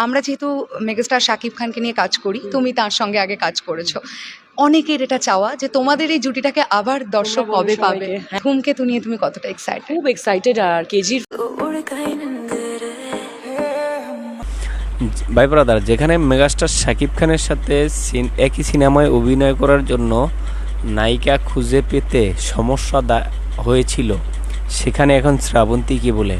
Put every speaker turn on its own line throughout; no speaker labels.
আমরা যেহেতু মেগাস্টার শাকিব খানকে নিয়ে কাজ করি তুমি তার সঙ্গে আগে কাজ করেছ অনেকের এটা চাওয়া যে তোমাদের এই জুটিটাকে আবার দর্শক কবে পাবে।
হ্যাঁ।
ধূমকেতু নিয়ে তুমি কতটা এক্সাইটেড
খুব এক্সাইটেড আর কেজির
ভাই ব্রাদার যেখানে মেগাস্টার শাকিব খানের সাথে একই সিনেমায় অভিনয় করার জন্য নায়িকা খুঁজে পেতে সমস্যা হয়েছিল সেখানে এখন শ্রাবন্তী কি বলে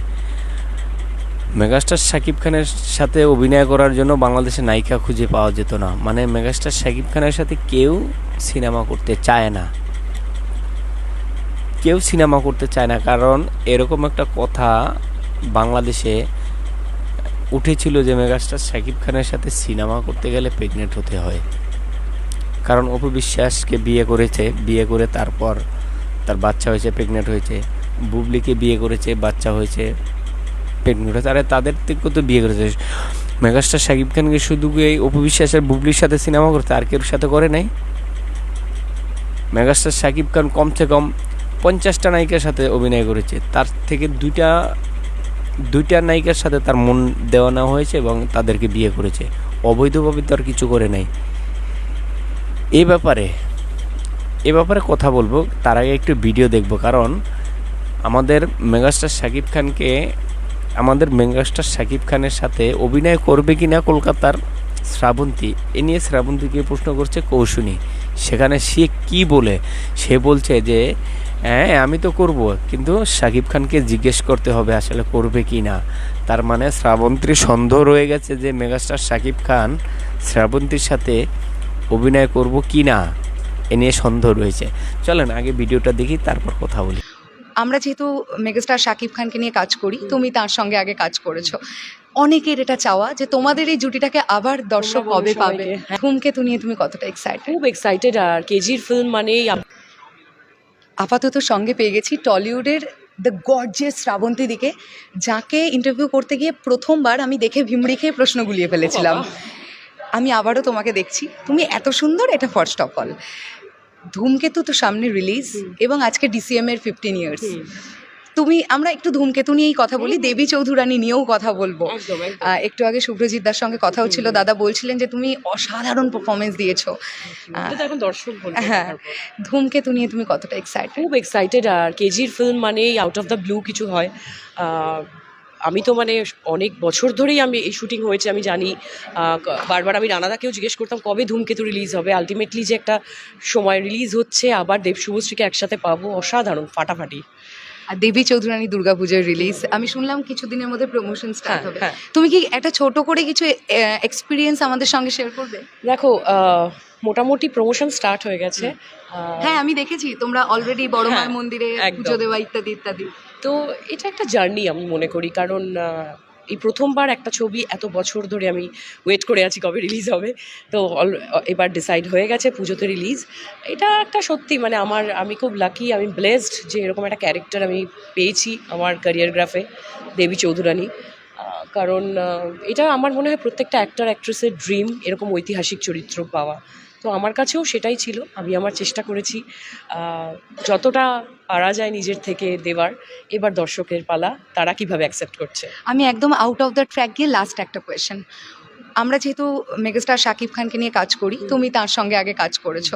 মেগাস্টার শাকিব খানের সাথে অভিনয় করার জন্য বাংলাদেশে নায়িকা খুঁজে পাওয়া যেত না। মানে মেগাস্টার শাকিব খানের সাথে কেউ সিনেমা করতে চায় না। কেউ সিনেমা করতে চায় না, কারণ এরকম একটা কথা বাংলাদেশে উঠেছিল যে মেগাস্টার শাকিব খানের সাথে সিনেমা করতে গেলে প্রেগনেন্ট হতে হয়। কারণ অপু বিশ্বাসকে বিয়ে করেছে, বিয়ে করে তারপর তার বাচ্চা হয়েছে প্রেগনেন্ট হয়েছে। বুবলিকে বিয়ে করেছে, বাচ্চা হয়েছে। প্রেগনেন্ট হয়েছে আরে তাদের থেকে তো বিয়ে করেছে। মেগাস্টার শাকিব খানকে শুধু এই অপু বিশ্বাসের বুবলির সাথে সিনেমা করতে আর কেউ সাথে করে নাই? মেগাস্টার শাকিব খান কমসে কম পঞ্চাশটা নায়িকার সাথে অভিনয় করেছে। তার থেকে দুইটা দুইটা নায়িকার সাথে তার মন দেওয়া নেওয়া হয়েছে এবং তাদেরকে বিয়ে করেছে। অবৈধভাবে তো আর কিছু করে নাই। এই ব্যাপারে, এ ব্যাপারে কথা বলব, তার আগে একটু ভিডিও দেখব। কারণ আমাদের মেগাস্টার শাকিব খানকে আমাদের মেগাস্টার শাকিব খানের সাথে অভিনয় করবে কি না কলকাতার শ্রাবন্তী, এ নিয়ে শ্রাবন্তীকে প্রশ্ন করছে কৌশুনী। সেখানে সে কি বলে? সে বলছে যে হ্যাঁ আমি তো করব, কিন্তু শাকিব খানকে জিজ্ঞেস করতে হবে আসলে করবে কি না। তার মানে শ্রাবন্তীর সন্দেহ রয়ে গেছে যে মেগাস্টার শাকিব খান শ্রাবন্তীর সাথে অভিনয় করব কি না, এ নিয়ে সন্দেহ রয়েছে। চলেন, আগে ভিডিওটা দেখি, তারপর কথা বলি।
আমরা যেহেতু মেগাস্টার শাকিব খানকে নিয়ে কাজ করি তুমি তার সঙ্গে আগে কাজ করেছ। অনেকের এটা চাওয়া যে তোমাদের এই জুটিটাকে আবার দর্শক কবে পাবে।
হ্যাঁ।
ধূমকেতু নিয়ে তুমি কতটা এক্সাইটেড
খুব এক্সাইটেড আর কেজির ফিল্ম মানেই আম-
আপাতত সঙ্গে পেয়ে গেছি টলিউডের দ্য গর্জিয়াস শ্রাবন্তী দিকে যাকে ইন্টারভিউ করতে গিয়ে প্রথমবার আমি দেখে ভিমড়ি খেয়ে প্রশ্ন গুলিয়ে ফেলেছিলাম। আমি আবারও তোমাকে দেখছি। তুমি এত সুন্দর এটা ফার্স্ট অফ অল ধূমকেতু তো সামনে রিলিজ এবং আজকে ডিসিএম এর ফিফটিন ইয়ার্স তুমি আমরা একটু ধূমকেতু নিয়েই কথা বলি দেবী চৌধুরানী নিয়েও কথা বলব। একটু আগে শুভ্রজিৎ দার সঙ্গে কথা হচ্ছিল দাদা বলছিলেন যে তুমি অসাধারণ পারফরমেন্স দিয়েছ। হ্যাঁ ধূমকেতু নিয়ে তুমি কতটা এক্সাইটেড
খুব এক্সাইটেড আর কেজির ফিল্ম মানেই আউট অফ দ্য ব্লু কিছু হয়। আমি তো মানে অনেক বছর ধরেই আমি এই শুটিং হয়েছে আমি জানি বারবার আমি রানাদাকেও জিজ্ঞেস করতাম কবে ধূমকেতু রিলিজ হবে। আলটিমেটলি যে একটা সময় রিলিজ হচ্ছে আবার দেব শুভশ্রীকে একসাথে পাবো অসাধারণ ফাটাফাটি।
আর দেবী চৌধুরানী দুর্গাপুজোর রিলিজ আমি শুনলাম কিছুদিনের মধ্যে প্রমোশন স্টার্ট
হ্যাঁ,
হবে।
হ্যাঁ।
তুমি কি একটা ছোট করে কিছু এক্সপিরিয়েন্স আমাদের সঙ্গে শেয়ার করবে?
দেখো মোটামুটি প্রমোশন স্টার্ট হয়ে গেছে।
হ্যাঁ আমি দেখেছি তোমরা অলরেডি বড়
হ্যাঁ,
মন্দিরে
একদম।
পুজো দেওয়া ইত্যাদি ইত্যাদি।
তো এটা একটা জার্নি আমি মনে করি, কারণ এই প্রথমবার একটা ছবি এত বছর ধরে আমি ওয়েট করে আছি কবে রিলিজ হবে। তো অল- এবার ডিসাইড হয়ে গেছে পুজোতে রিলিজ এটা একটা সত্যি মানে আমার, আমি খুব লাকি আমি ব্লেসড যে এরকম একটা ক্যারেক্টার আমি পেয়েছি আমার ক্যারিয়ার গ্রাফে দেবী চৌধুরানী। কারণ এটা আমার মনে হয় প্রত্যেকটা অ্যাক্টর অ্যাক্ট্রেসের ড্রিম এরকম ঐতিহাসিক চরিত্র পাওয়া। তো আমার কাছেও সেটাই ছিল। আমি আমার চেষ্টা করেছি যতটা পারা যায় নিজের থেকে দেওয়ার, এবার দর্শকের পালা তারা কীভাবে অ্যাকসেপ্ট করছে।
আমি একদম আউট অফ দ্য ট্র্যাক গিয়ে লাস্ট একটা কোয়েশ্চেন আমরা যেহেতু মেগাস্টার শাকিব খানকে নিয়ে কাজ করি, তুমি তার সঙ্গে আগে কাজ করেছ।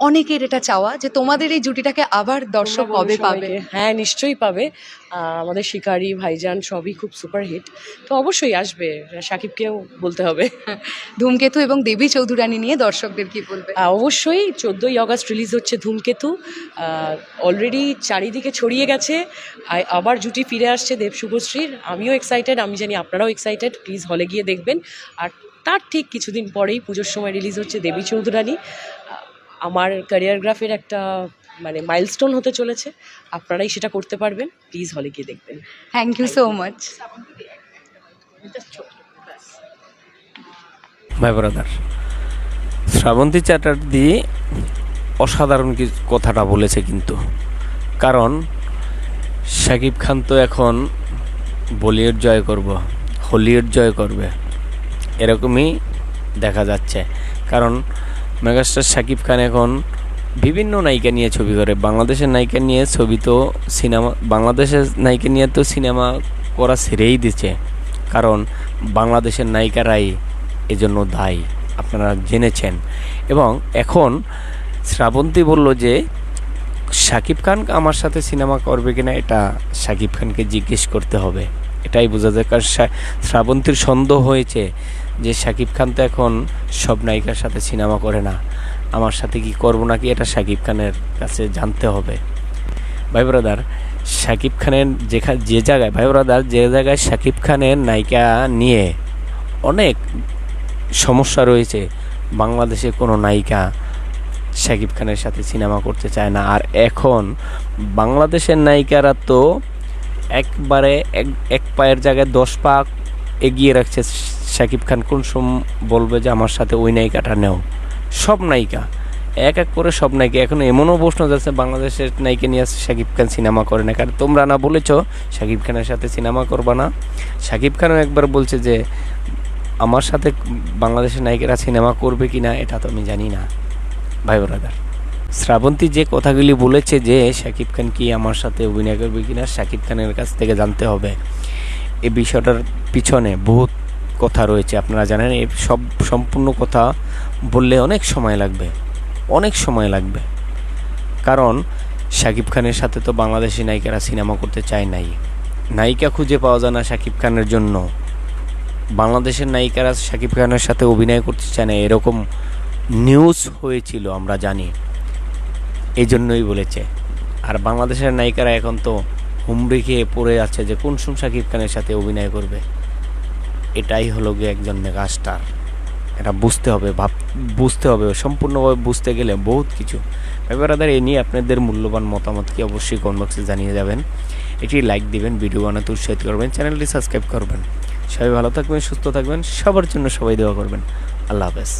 অনেকের এটা চাওয়া যে তোমাদের এই জুটিটাকে আবার দর্শক কবে পাবে।
হ্যাঁ নিশ্চয়ই পাবে। আমাদের শিকারি ভাইজান সবই খুব সুপার হিট তো অবশ্যই আসবে। সাকিবকেও বলতে হবে।
ধূমকেতু এবং দেবী চৌধুরানী নিয়ে দর্শকদের কি বলবে?
অবশ্যই চোদ্দোই আগস্ট রিলিজ হচ্ছে ধূমকেতু। অলরেডি চারিদিকে ছড়িয়ে গেছে। আবার জুটি ফিরে আসছে দেব শুভশ্রীর। আমিও এক্সাইটেড আমি জানি আপনারাও এক্সাইটেড প্লিজ হলে গিয়ে দেখবেন। আর তার ঠিক কিছুদিন পরেই পুজোর সময় রিলিজ হচ্ছে দেবী চৌধুরানী। আমার ক্যারিয়ার গ্রাফের একটা মানে মাইলস্টোন হতে চলেছে। আপনারাই সেটা করতে পারবেন। প্লিজ হলে গিয়ে দেখবেন।
থ্যাংক ইউ সো মাচ
ভাই ব্রাদার শ্রাবন্তী চ্যাটার্জি অসাধারণ কিছু কথাটা বলেছে কিন্তু। কারণ শাকিব খান তো এখন বলিউড জয় করব হলিউড জয় করবে এরকমই দেখা যাচ্ছে। কারণ মেগাস্টার শাকিব খান এখন বিভিন্ন নায়িকা নিয়ে ছবি করে। বাংলাদেশের নায়িকা নিয়ে ছবি তো সিনেমা, বাংলাদেশের নায়িকা নিয়ে তো সিনেমা করা ছেড়েই দিচ্ছে। কারণ বাংলাদেশের নায়িকারাই এজন্য দায়ী, আপনারা জেনেছেন। এবং এখন শ্রাবন্তী বলল যে, শাকিব খান আমার সাথে সিনেমা করবে কিনা এটা শাকিব খানকে জিজ্ঞেস করতে হবে। এটাই বোঝা যায়। কারণ শ্রাবন্তীর সন্দেহ হয়েছে যে শাকিব খান তো এখন সব নায়িকার সাথে সিনেমা করে না। আমার সাথে কি করব নাকি এটা শাকিব খানের কাছে জানতে হবে। ভাই ব্রাদার শাকিব খানের যেখানে যে জায়গায়, ভাই ব্রাদার যে জায়গায় শাকিব খানের নায়িকা নিয়ে অনেক সমস্যা রয়েছে, বাংলাদেশে কোনো নায়িকা শাকিব খানের সাথে সিনেমা করতে চায় না। আর এখন বাংলাদেশের নায়িকারা তো একবারে এক এক পায়ের জায়গায় দশ পা এগিয়ে রাখছে শাকিব খান কোন সম বলবে যে আমার সাথে ওই নায়িকাটা নেও? সব নায়িকা। এক এক করে সব নায়িকা। এখন এমনও প্রশ্ন যাচ্ছে, বাংলাদেশের নায়িকা নিয়ে শাকিব খান সিনেমা করে না। কারণ তোমরা না বলেছ শাকিব খানের সাথে সিনেমা করবা না। শাকিব খানও একবার বলছে যে, আমার সাথে বাংলাদেশের নায়িকারা সিনেমা করবে কি না এটা তো আমি জানি না। ভাই ব্রাদার শ্রাবন্তী যে কথাগুলি বলেছে যে শাকিব খান কি আমার সাথে অভিনয় করবে কিনা শাকিব খানের কাছ থেকে জানতে হবে। এই বিষয়টার পিছনে বহুত কথা রয়েছে, আপনারা জানেন, এই সব সম্পূর্ণ কথা বললে অনেক সময় লাগবে, অনেক সময় লাগবে। কারণ, শাকিব খানের সাথে তো বাংলাদেশি নায়িকারা সিনেমা করতে চায় নাই। নায়িকা খুঁজে পাওয়া যায় না শাকিব খানের জন্য। বাংলাদেশের নায়িকারা শাকিব খানের সাথে অভিনয় করতে চায় না, এরকম নিউজ হয়েছিল, আমরা জানি। এই জন্যই বলেছে। আর বাংলাদেশের নায়িকারা এখন তো হুমড়ি খেয়ে পড়ে আছে যে, কোন সুম শাকিব খানের সাথে অভিনয় করবে? এটাই হলো গিয়ে একজন মেগাস্টার এটা বুঝতে হবে, ভাব, বুঝতে হবে, সম্পূর্ণভাবে বুঝতে গেলে বহুত কিছু। ব্যাপারাদার এ নিয়ে আপনাদের মূল্যবান মতামত কি অবশ্যই কমেন্ট বক্সে জানিয়ে যাবেন। এটি লাইক দিবেন ভিডিও বানাতে উৎসাহিত করবেন চ্যানেলটি সাবস্ক্রাইব করবেন। সবাই ভালো থাকবেন, সুস্থ থাকবেন, সবার জন্য সবাই দেওয়া করবেন। আল্লাহ হাফেজ।